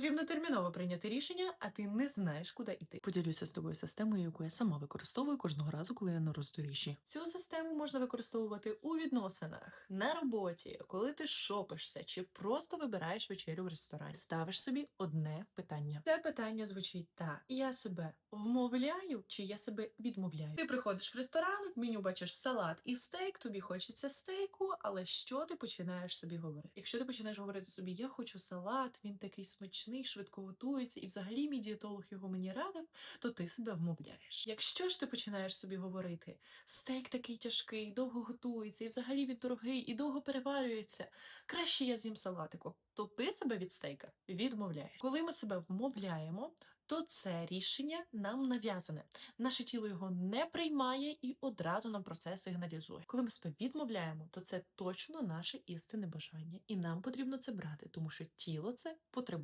Потрібно терміново прийняти рішення, а ти не знаєш, куди йти. Поділюся з тобою системою, яку я сама використовую кожного разу, коли я на роздоріжжі. Цю систему можна використовувати у відносинах, на роботі, коли ти шопишся чи просто вибираєш вечерю в ресторані. Ставиш собі одне питання. Це питання звучить так: я себе вмовляю, чи я себе відмовляю. Ти приходиш в ресторан, в меню бачиш салат і стейк, тобі хочеться стейку, але що ти починаєш собі говорити? Якщо ти починаєш говорити собі, я хочу салат, він такий смачний, швидко готується, і взагалі мій дієтолог його мені радив, то ти себе вмовляєш. Якщо ж ти починаєш собі говорити, стейк такий тяжкий, довго готується, і взагалі він дорогий, і довго переварюється, краще я з'їм салатику, то ти себе від стейка відмовляєш. Коли ми себе вмовляємо, то це рішення нам нав'язане. Наше тіло його не приймає і одразу нам про це сигналізує. Коли ми себе відмовляємо, то це точно наше істинне бажання, і нам потрібно це брати, тому що тіло це потребує.